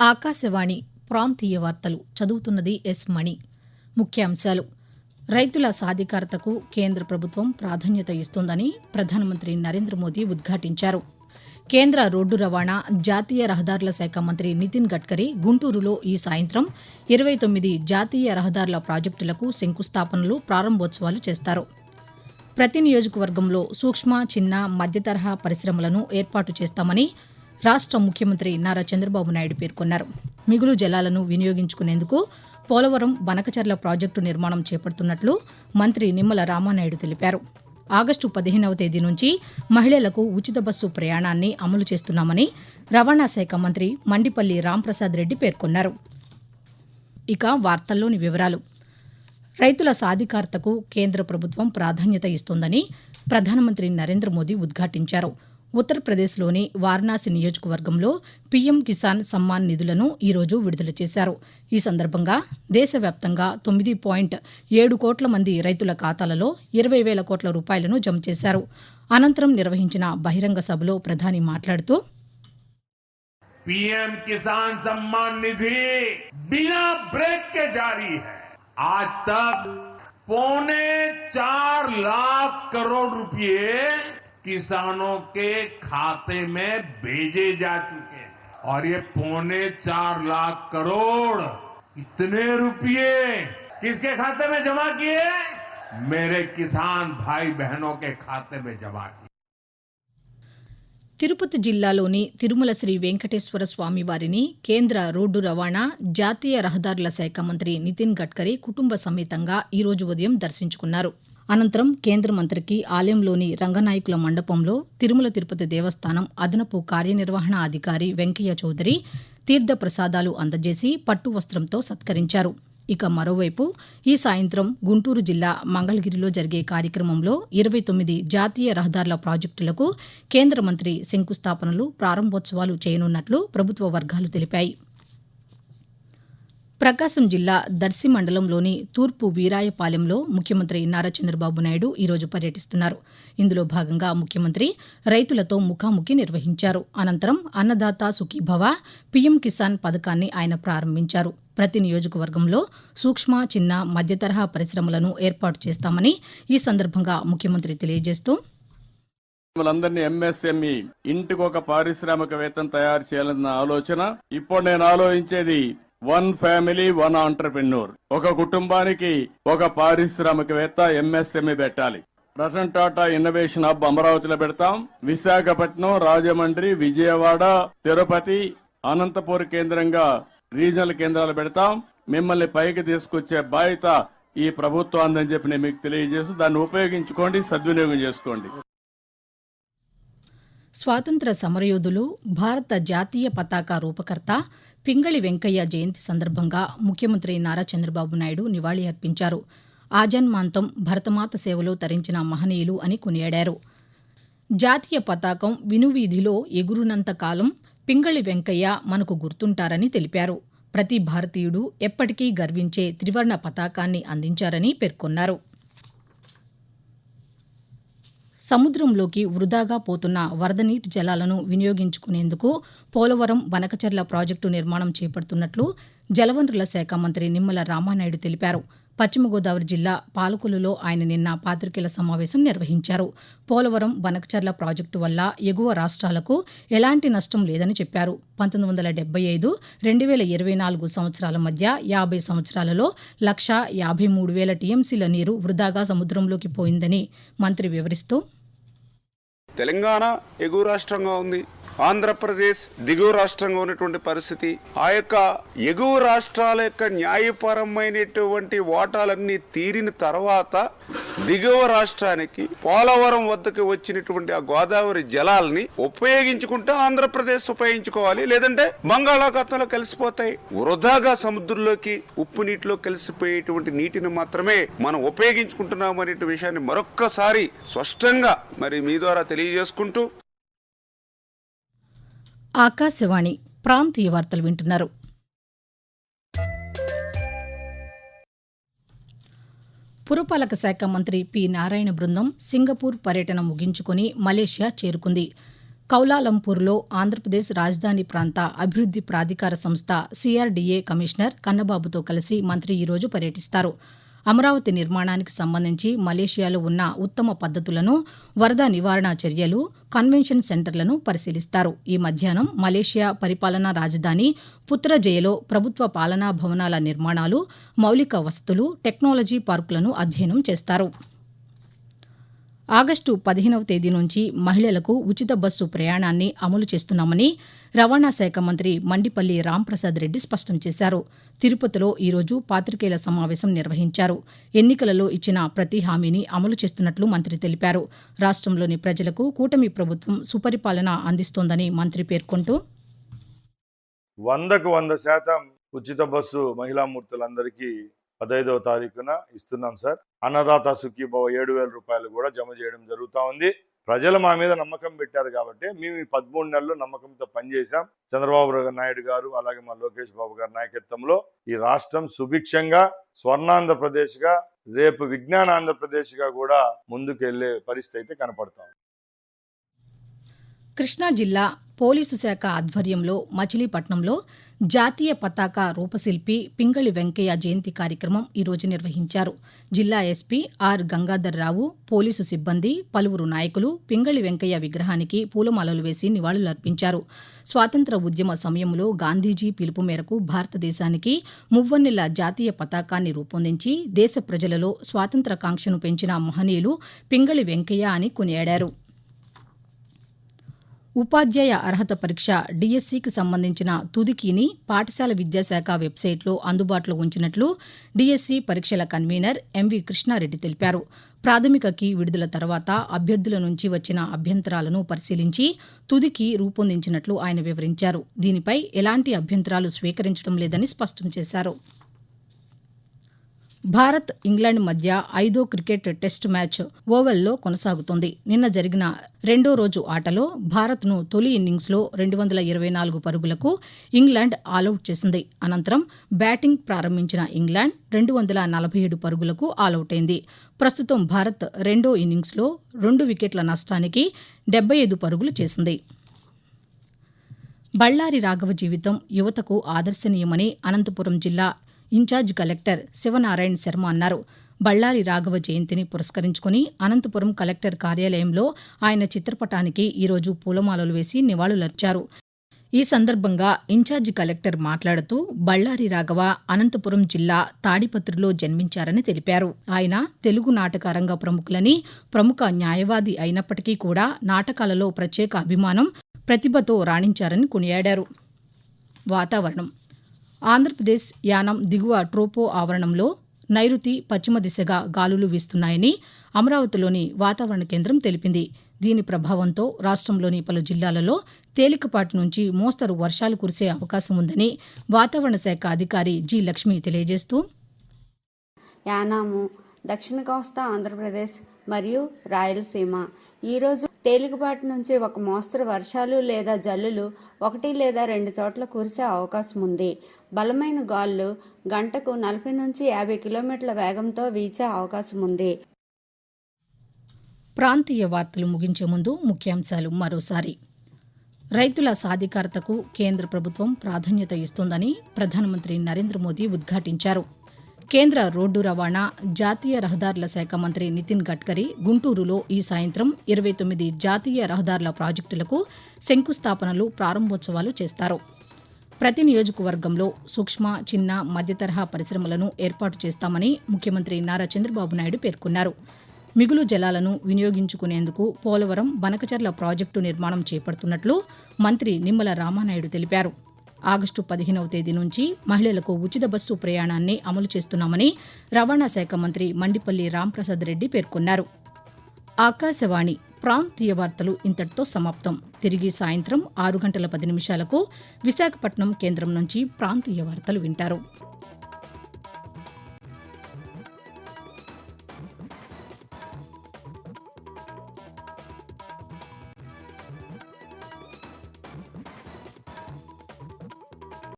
ఆకాశవాణి ప్రాంతీయ వార్తలు చదువుతున్నది ఎస్ మణి. ముఖ్యాంశాలు. రైతుల సాధికారతకు కేంద్ర ప్రభుత్వం ప్రాధాన్యత ఇస్తోందని ప్రధానమంత్రి నరేంద్ర మోదీ ఉద్ఘాటించారు. కేంద్ర రోడ్డు రవాణా జాతీయ రహదారుల శాఖ మంత్రి నితిన్ గడ్కరీ గుంటూరులో ఈ సాయంత్రం ఇరవై తొమ్మిది జాతీయ రహదారుల ప్రాజెక్టులకు శంకుస్థాపనలు ప్రారంభోత్సవాలు చేస్తారు. ప్రతి నియోజకవర్గంలో సూక్ష్మ చిన్న మధ్యతరహా పరిశ్రమలను ఏర్పాటు చేస్తామని రాష్ట్ర ముఖ్యమంత్రి నారా చంద్రబాబు నాయుడు పేర్కొన్నారు. మిగులు జలాలను వినియోగించుకునేందుకు పోలవరం బనకచర్ల ప్రాజెక్టు నిర్మాణం చేపడుతున్నట్లు మంత్రి నిమ్మల రామానాయుడు తెలిపారు. ఆగస్టు పదిహేనవ తేదీ నుంచి మహిళలకు ఉచిత బస్సు ప్రయాణాన్ని అమలు చేస్తున్నామని రవాణా శాఖ మంత్రి మండిపల్లి రాంప్రసాద్ రెడ్డి పేర్కొన్నారు. ఇక వార్తల్లోని వివరాలు. రైతుల సాధికారతకు కేంద్ర ప్రభుత్వం ప్రాధాన్యత ఇస్తోందని ప్రధానమంత్రి నరేంద్ర మోదీ ఉద్ఘాటించారు. ఉత్తరప్రదేశ్లోని వారణాసి నియోజకవర్గంలో పీఎం కిసాన్ సమ్మాన్ నిధులను ఈరోజు విడుదల చేశారు ఈ సందర్భంగా దేశవ్యాప్తంగా తొమ్మిది పాయింట్ ఏడు కోట్ల మంది రైతుల ఖాతాలలో ఇరవై వేల కోట్ల రూపాయలను జమ చేశారు అనంతరం నిర్వహించిన బహిరంగ సభలో ప్రధాని మాట్లాడుతూ पीएम किसान सम्मान निधि बिना ब्रेक के जारी है आज तक पौने चार लाख करोड़ रुपए किसानों के खाते में भेजे जा चुके हैं और ये पौने चार लाख करोड़ इतने रुपए किसके खाते में जमा किए मेरे किसान भाई बहनों के खाते में जमा किए తిరుపతి జిల్లాలోని తిరుమల శ్రీ వెంకటేశ్వర స్వామి వారిని కేంద్ర రోడ్డు రవాణా జాతీయ రహదారుల శాఖ మంత్రి నితిన్ గడ్కరీ కుటుంబ సమేతంగా ఈరోజు ఉదయం దర్శించుకున్నారు అనంతరం కేంద్ర మంత్రికి ఆలయంలోని రంగనాయకుల మండపంలో తిరుమల తిరుపతి దేవస్థానం అదనపు కార్యనిర్వహణ అధికారి వెంకయ్య చౌదరి తీర్థ ప్రసాదాలు అందజేసి పట్టు వస్త్రంతో సత్కరించారు. ఇక మరోవైపు ఈ సాయంత్రం గుంటూరు జిల్లా మంగళగిరిలో జరిగే కార్యక్రమంలో ఇరవై తొమ్మిది జాతీయ రహదారుల ప్రాజెక్టులకు కేంద్ర మంత్రి శంకుస్థాపనలు ప్రారంభోత్సవాలు చేయనున్నట్లు ప్రభుత్వ వర్గాలు తెలిపాయి. ప్రకాశం జిల్లా దర్శి మండలంలోని తూర్పు వీరాయపాలెంలో ముఖ్యమంత్రి నారా చంద్రబాబు నాయుడు ఈరోజు పర్యటిస్తున్నారు. ఇందులో భాగంగా ముఖ్యమంత్రి రైతులతో ముఖాముఖి నిర్వహించారు. అనంతరం అన్నదాత సుఖీభవ పీఎం కిసాన్ పథకాన్ని ఆయన ప్రారంభించారు. ప్రతి నియోజకవర్గంలో సూక్ష్మ చిన్న మధ్యతరహా పరిశ్రమలను ఏర్పాటు చేస్తామని ఈ సందర్భంగా ముఖ్యమంత్రి తెలియజేస్తూ వాళ్ళందరినీ ఎంఎస్ఎంఈ ఇంటికి ఒక పారిశ్రామికవేత్తను తయారు చేయాలన్న ఆలోచన. ఇప్పుడు నేను ఆలోచించేది వన్ ఫ్యామిలీ వన్ ఆంటర్ప్రెన్యూర్. ఒక కుటుంబానికి ఒక పారిశ్రామికవేత్త ఎంఎస్ఎంఈ పెట్టాలి. రతన్ టాటా ఇన్నోవేషన్ హబ్ అమరావతిలో పెడతాం. విశాఖపట్నం రాజమండ్రి విజయవాడ తిరుపతి అనంతపూర్ కేంద్రంగా రీజనల్ కేంద్రాలు పెడతాం. మిమ్మల్ని పైకి తీసుకొచ్చే బాధ్యత ఈ ప్రభుత్వం అని చెప్పి నేను మీకు తెలియజేస్తూ దాన్ని ఉపయోగించుకోండి సద్వినియోగం చేసుకోండి. స్వాతంత్ర సమరయోధులు భారత జాతీయ పతాక రూపకర్త పింగళి వెంకయ్య జయంతి సందర్భంగా ముఖ్యమంత్రి నారా చంద్రబాబు నాయుడు నివాళి అర్పించారు. ఆజన్మాంతం భరతమాత సేవలో తరించిన మహనీయులు అని కొనియాడారు. జాతీయ పతాకం వినువీధిలో ఎగురునంత కాలం పింగళి వెంకయ్య మనకు గుర్తుంటారని తెలిపారు. ప్రతి భారతీయుడు ఎప్పటికీ గర్వించే త్రివర్ణ పతాకాన్ని అందించారని పేర్కొన్నారు. సముద్రంలోకి వృధాగా పోతున్న వరద నీటి జలాలను వినియోగించుకునేందుకు పోలవరం వనకచర్ల ప్రాజెక్టు నిర్మాణం చేపడుతున్నట్లు జలవనరుల శాఖ మంత్రి నిమ్మల రామానాయుడు తెలిపారు. పశ్చిమ గోదావరి జిల్లా పాలకొలులో ఆయన నిన్న పాతికేయుల సమావేశం నిర్వహించారు. పోలవరం వనకచర్ల ప్రాజెక్టు వల్ల ఎగువ రాష్ట్రాలకు ఎలాంటి నష్టం లేదని చెప్పారు. పంతొమ్మిది వందల డెబ్బై ఐదు రెండు వేల ఇరవై నాలుగు సంవత్సరాల మధ్య యాభై సంవత్సరాలలో లక్ష యాభై మూడు వేల టీఎంసీల నీరు వృధాగా సముద్రంలోకి పోయిందని మంత్రి వివరిస్తూ తెలంగాణ ఎగువ రాష్ట్రంగా ఉంది. ఆంధ్రప్రదేశ్ దిగువ రాష్ట్రంగా ఉన్నటువంటి పరిస్థితి. ఆ యొక్క ఎగువ రాష్ట్రాల యొక్క న్యాయపరమైనటువంటి వాటాలన్నీ తీరిన తర్వాత దిగువ రాష్ట్రానికి పోలవరం వద్దకు వచ్చినటువంటి ఆ గోదావరి జలాల్ని ఉపయోగించుకుంటే ఆంధ్రప్రదేశ్ ఉపయోగించుకోవాలి. లేదంటే బంగాళాఖాతంలో కలిసిపోతాయి. వృధాగా సముద్రంలోకి ఉప్పు నీటిలో కలిసిపోయేటువంటి నీటిని మాత్రమే మనం ఉపయోగించుకుంటున్నాం అనే విషయాన్ని మరొక్కసారి స్పష్టంగా మరి మీ ద్వారా తెలియజేసుకుంటూ. ఆకాశవాణి ప్రాంతీయ వార్తలు వింటున్నారు. పురపాలక శాఖ మంత్రి పి. నారాయణ బృందం సింగపూర్ పర్యటన ముగించుకుని మలేషియా చేరుకుంది. కౌలాలంపూర్లో ఆంధ్రప్రదేశ్ రాజధాని ప్రాంత అభివృద్ది ప్రాధికార సంస్థ సిఆర్డీఏ కమిషనర్ కన్నబాబుతో కలిసి మంత్రి ఈరోజు పర్యటిస్తారు. అమరావతి నిర్మాణానికి సంబంధించి మలేషియాలో ఉన్న ఉత్తమ పద్దతులను వరద నివారణ చర్యలు కన్వెన్షన్ సెంటర్లను పరిశీలిస్తారు. ఈ మధ్యాహ్నం మలేషియా పరిపాలనా రాజధాని పుత్రజయలో ప్రభుత్వ పాలనా భవనాల నిర్మాణాలు మౌలిక వసతులు టెక్నాలజీ పార్కులను అధ్యయనం చేస్తారు. ఆగస్టు పదిహేనవ తేదీ నుంచి మహిళలకు ఉచిత బస్సు ప్రయాణాన్ని అమలు చేస్తున్నామని రవాణా శాఖ మంత్రి మండిపల్లి రాంప్రసాద్ రెడ్డి స్పష్టం చేశారు. తిరుపతిలో ఈరోజు పాతికేయుల సమావేశం నిర్వహించారు. ఎన్నికలలో ఇచ్చిన ప్రతి హామీని అమలు చేస్తున్నట్లు మంత్రి తెలిపారు. రాష్ట్రంలోని ప్రజలకు కూటమి ప్రభుత్వం సుపరిపాలన అందిస్తోందని మంత్రి పేర్కొంటూ వందకు వంద శాతం ఉచిత బస్సు మహిళామూర్తులందరికీ పదహైదవ తారీఖున ఇస్తున్నాం సార్. అన్నదాత సుఖీభవ ఏడు వేల రూపాయలు కూడా జమ చేయడం జరుగుతా ఉంది. ప్రజలు మా మీద నమ్మకం పెట్టారు కాబట్టి మేము ఈ పదమూడు నెలలు నమ్మకంతో పనిచేశాం. చంద్రబాబు నాయుడు గారు అలాగే మా లోకేష్ బాబు గారి నాయకత్వంలో ఈ రాష్ట్రం సుభిక్షంగా స్వర్ణాంధ్రప్రదేశ్గా రేపు విజ్ఞాన ఆంధ్రప్రదేశ్గా కూడా ముందుకెళ్ళే పరిస్థితి అయితే కనపడతాం కృష్ణా జిల్లా పోలీసు శాఖ ఆధ్వర్యంలో మచిలీపట్నంలో జాతీయ పతాక రూపశిల్పి పింగళి వెంకయ్య జయంతి కార్యక్రమం ఈరోజు నిర్వహించారు. జిల్లా SP R Gangadhar Rao police సిబ్బంది పలువురు నాయకులు పింగళి వెంకయ్య విగ్రహానికి పూలమాలలు వేసి నివాళులర్పించారు. స్వాతంత్ర ఉద్యమ సమయంలో గాంధీజీ పిలుపు మేరకు భారతదేశానికి మువ్వన్నెల జాతీయ పతాకాన్ని రూపొందించి దేశ ప్రజలలో స్వాతంత్ర కాంక్షను పెంచిన మహనీయులు పింగళి వెంకయ్య అని కొనియాడారు. ఉపాధ్యాయ అర్హత పరీక్ష డిఎస్సికి సంబంధించిన తుదికీని పాఠశాల విద్యాశాఖ వెబ్సైట్లో అందుబాటులో ఉంచినట్లు డిఎస్సి పరీక్షల కన్వీనర్ ఎంవి కృష్ణారెడ్డి తెలిపారు. ప్రాథమిక కీ విడుదల తర్వాత అభ్యర్థుల నుంచి వచ్చిన అభ్యంతరాలను పరిశీలించి తుదికి రూపొందించినట్లు ఆయన వివరించారు. దీనిపై ఎలాంటి అభ్యంతరాలు స్వీకరించడం లేదని స్పష్టం చేశారు. భారత్ ఇంగ్లాండ్ మధ్య ఐదో క్రికెట్ టెస్ట్ మ్యాచ్ ఓవెల్లో కొనసాగుతోంది. నిన్న జరిగిన రెండో రోజు ఆటలో భారత్ను తొలి ఇన్నింగ్స్లో రెండు వందల ఇరవై నాలుగు పరుగులకు ఇంగ్లాండ్ ఆలౌట్ చేసింది. అనంతరం బ్యాటింగ్ ప్రారంభించిన ఇంగ్లాండ్ రెండు వందల నలభై ఏడు పరుగులకు ఆలౌట్ అయింది. ప్రస్తుతం భారత్ రెండో ఇన్నింగ్స్లో రెండు వికెట్ల నష్టానికి డెబ్బై ఐదు పరుగులు చేసింది. బళ్ళారి రాఘవ జీవితం యువతకు ఆదర్శనీయమని అనంతపురం జిల్లా ఇన్ఛార్జ్ కలెక్టర్ శివనారాయణ శర్మ అన్నారు. బళ్ళారి రాఘవ జయంతిని పురస్కరించుకుని అనంతపురం కలెక్టర్ కార్యాలయంలో ఆయన చిత్రపటానికి ఈరోజు పూలమాలలు వేసి నివాళులర్చారు. ఈ సందర్భంగా ఇన్ఛార్జి కలెక్టర్ మాట్లాడుతూ బళ్ళారి రాఘవ అనంతపురం జిల్లా తాడిపత్రిలో జన్మించారని తెలిపారు. ఆయన తెలుగు నాటక రంగ ప్రముఖులని ప్రముఖ న్యాయవాది అయినప్పటికీ కూడా నాటకాలలో ప్రత్యేక అభిమానం ప్రతిభతో రాణించారని కొనియాడారు. వాతావరణం ఆంధ్రప్రదేశ్ యానం దిగువ ట్రోపో ఆవరణంలో నైరుతి పశ్చిమ దిశగా గాలులు వీస్తున్నాయని అమరావతిలోని వాతావరణ కేంద్రం తెలిపింది. దీని ప్రభావంతో రాష్ట్రంలోని పలు జిల్లాలలో తేలికపాటి నుంచి మోస్తరు వర్షాలు కురిసే అవకాశం ఉందని వాతావరణ శాఖ అధికారి జి లక్ష్మి తెలియజేస్తూ యానాము దక్షిణ కోస్తా ఆంధ్రప్రదేశ్ మరియు రాయలసీమ. ఈరోజు తేలికపాటి నుంచి ఒక మోస్తరు వర్షాలు లేదా జల్లులు ఒకటి లేదా రెండు చోట్ల కురిసే అవకాశం ఉంది. బలమైన గాలులు గంటకు నలభై నుంచి యాభై కిలోమీటర్ల వేగంతో వీచే అవకాశం ఉంది. ప్రాంతీయ వార్తలు ముగించే ముందు ముఖ్యాంశాలు మరోసారి. రైతుల సాధికారతకు కేంద్ర ప్రభుత్వం ప్రాధాన్యత ఇస్తోందని ప్రధానమంత్రి నరేంద్ర మోదీ ఉద్ఘాటించారు. కేంద్ర రోడ్డు రవాణా జాతీయ రహదారుల శాఖ మంత్రి నితిన్ గడ్కరీ గుంటూరులో ఈ సాయంత్రం ఇరవై తొమ్మిది జాతీయ రహదారుల ప్రాజెక్టులకు శంకుస్థాపనలు ప్రారంభోత్సవాలు చేస్తారు. ప్రతి నియోజకవర్గంలో సూక్ష్మ చిన్న మధ్యతరహా పరిశ్రమలను ఏర్పాటు చేస్తామని ముఖ్యమంత్రి నారా చంద్రబాబు నాయుడు పేర్కొన్నారు. మిగులు జలాలను వినియోగించుకునేందుకు పోలవరం బనకచర్ల ప్రాజెక్టు నిర్మాణం చేపడుతున్నట్లు మంత్రి నిమ్మల రామానాయుడు తెలిపారు. ఆగస్టు పదిహేనవ తేదీ నుంచి మహిళలకు ఉచిత బస్సు ప్రయాణాన్ని అమలు చేస్తున్నామని రవాణా శాఖ మంత్రి మండిపల్లి రాంప్రసాద్ రెడ్డి పేర్కొన్నారు. ఆకాశవాణి ప్రాంతీయ వార్తలు ఇంతటితో సమాప్తం. తిరిగి సాయంత్రం ఆరు గంటల పది నిమిషాలకు విశాఖపట్నం కేంద్రం నుంచి ప్రాంతీయ వార్తలు వింటారు.